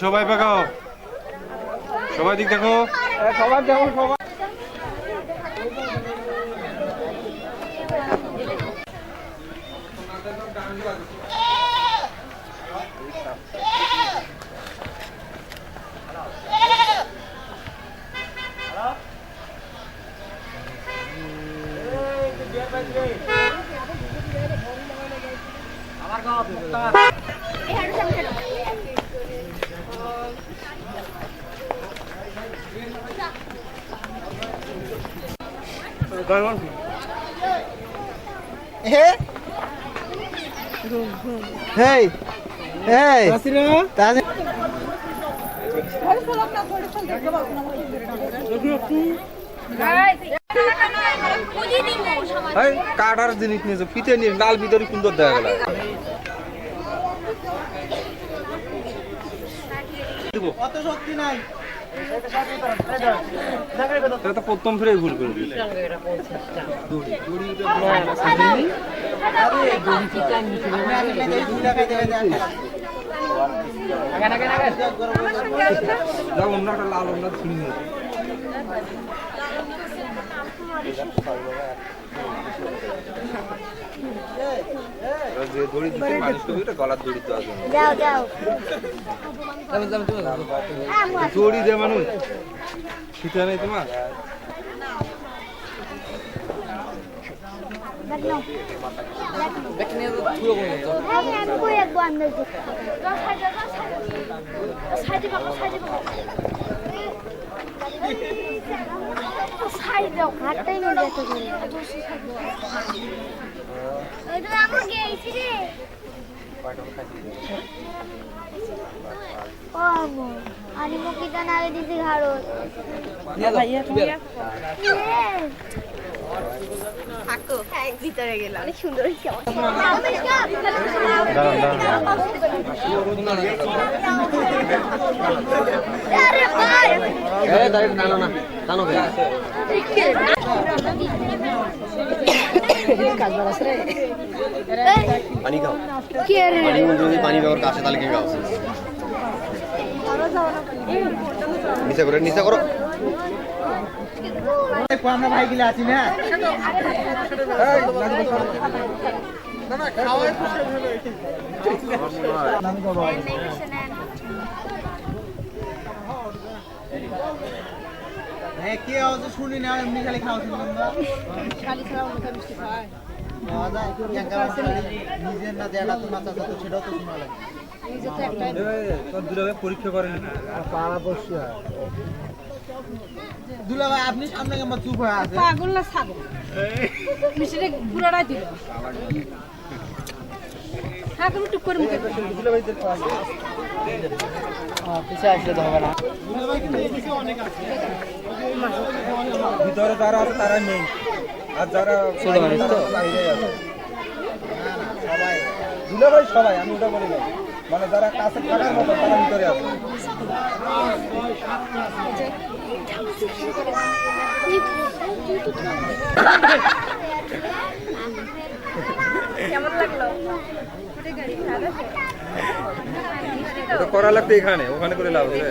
সবাই পাকাও সবাই দিক দেখো। সবার যেমন সবার হেই হেই কাটার জিনিস নিয়েছো ফিতে নিয়ে লাল ভিতরে সুন্দর দেখা গেল। অত শক্তি নাই। তো প্রথম ফিরে ভুল করে দিল লাল অন্য ছিঁড়ি দড়ি দে মানুষ ফিতা নেই তোমার আমি কই একবো আন্দাজ সাইডে পাবো সাইডে পাবো সাইড দাও ভিতরে গেলাম। অনেক সুন্দর পানি খাও পানি পানি ব্যবহার কাছে তাহলে কে খাও নিচে করে নিচে করো। আমরা ভাই গিলা আছি না হ্যাঁ কি আওয়াজ শুনি না এমনি খালি খাওয়া শুনলাম না খালি মিষ্টি খায় দেয়াটা তো তো তো দুলা ভাই আপনি সামনে আমার চুপ হয়ে আছে। পাগল না ছাগল। মিষ্টিটা পুরাটাই দিল। ছাগল টুক করে মুখে ভিতরে যারা আছে তারা নেই আর যারা ছোট মানুষ তো দুলে ভাই সবাই আমি ওটা বলি না। মানে যারা কাছে থাকার মতো তারা ভিতরে আছে। করা লাগতো এখানে ওখানে করে লাভ আছে হলো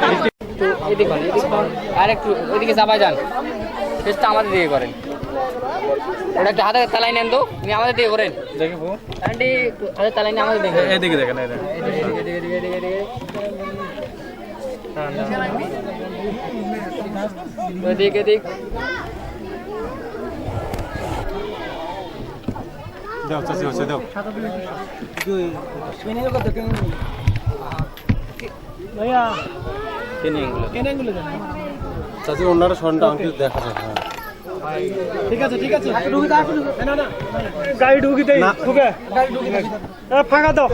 এদিকে এদিকে আর একটু ওইদিকে চাপায় যান। শেষটা আমাদের দিকে করেন। ওটা একটা হাতে তালাই নেন তো তুমি আমাদের দিয়ে করেন। দেখব আন্টি হাতে তালাই নিয়ে আমাদের দেখেন এদিকে দেখেন এদিকে ওদিক এদিক। দাও চাচি হচ্ছে দাও চাচি ওনারা স্বর্ণটা আমাকে দেখা যায় হ্যাঁ ঠিক আছে ঠিক আছে না না গাড়ি ঢুকি দেই ঢুকে ফাঁকা দাও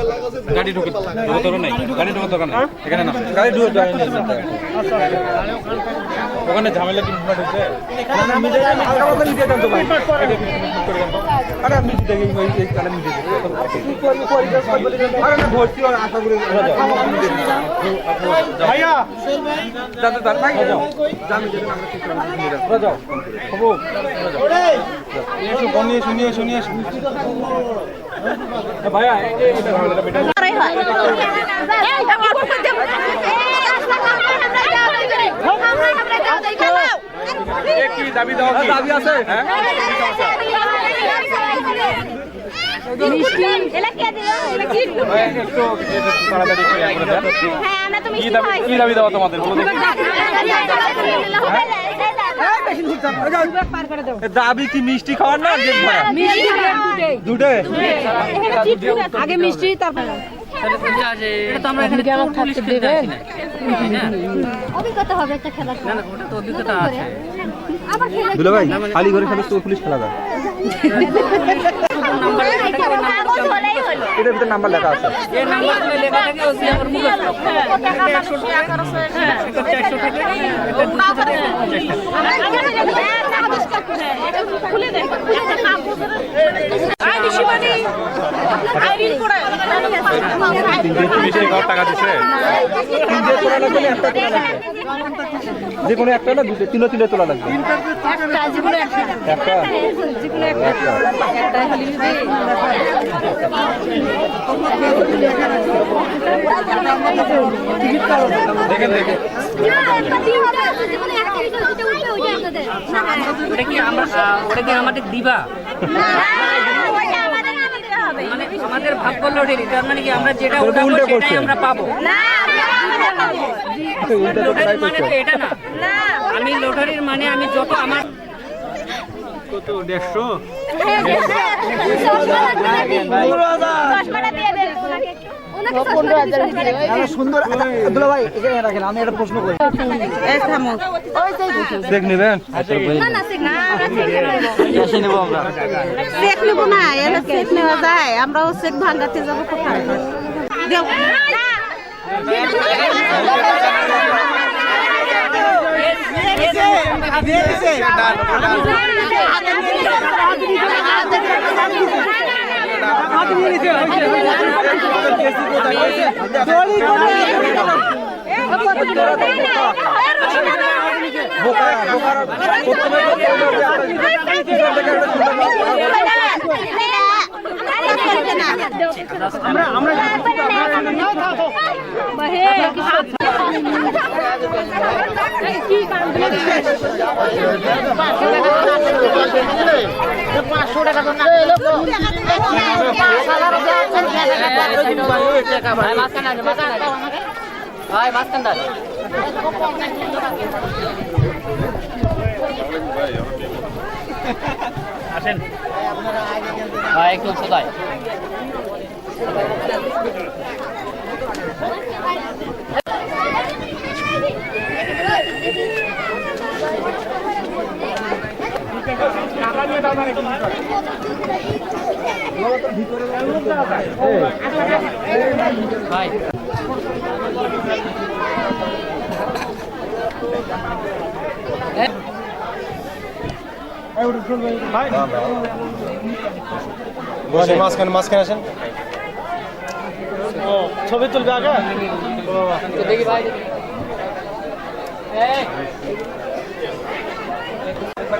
গাড়ি ঢুকি ঢুকে তো নাই গাড়ি ঢুকে দোকান নাই এখানে না গাড়ি ঢুকে দাও ওখানে ঝামেলা কি মিটমাট হচ্ছে না না মিটে যাবে হালকা মতো মিটে দেন তো ভাই আরে আমি মিটে দেখি ওই এই কালে মিটে দেখি কি করবি করি আরে না ভর্তি আর আশা করি ভাইয়া দাদা দাদা ভাই যাও জানি যেদিন আমরা ঠিক করে যাও হব শুনিয়ে শুনিয়ে শুনিয়ে ভাইয়া এই যে এটা ঝামেলাটা মিটে কি দাবি দাও কি দাবি আছে হ্যাঁ? করে দেন। কি দাবি কি দাবি দাও তোমাদের? দাবি কি মিষ্টি খাওয়ার না দুটে। আগে মিষ্টি তারপর না। অভিজ্ঞতা হবে একটা খেলা না না ওটা তো অভিজ্ঞতা আছে। দুলা ভাই খালি খেলে তো পুলিশ খেলা যায় এটার ভিতরে নাম্বার লেখা আছে। খুলে দেখ। আইরিন টাকা দিছে যে কোনো একটা না দুটো তিনটে তিনটে তোলা লাগবে একটা একটা একটা জীবনে একটা একটা একটা খালি দেখেন দেখেন। ওটা কি আমরা ওটা কি আমাদের দিবা? আমাদের ভাগ্য লটারি তার মানে কি আমরা যেটা উঠাবো সেটাই আমরা পাবো। লটারির মানে তো এটা না। আমি লটারির মানে আমি যত আমার কত দেড়শো? সুন্দর দুলা ভাই এখানে রাখেন আমি একটা প্রশ্ন করি চেক নেবেন চেক নেব না এরা চেক নেওয়া যায় আমরাও চেক ভাঙাতে যাব কোথায় দেও। ভাই মাঝখানে আছে মাঝখানে আসেন ভাই একটু সোজায় ভাই বসে মাঝখানে মাঝখানে আসেন। ছবি তুলবে আগে? দেখি ভাই দেখি। এই, হ্যাঁ ওই ওই পাশে বল বসে নাকি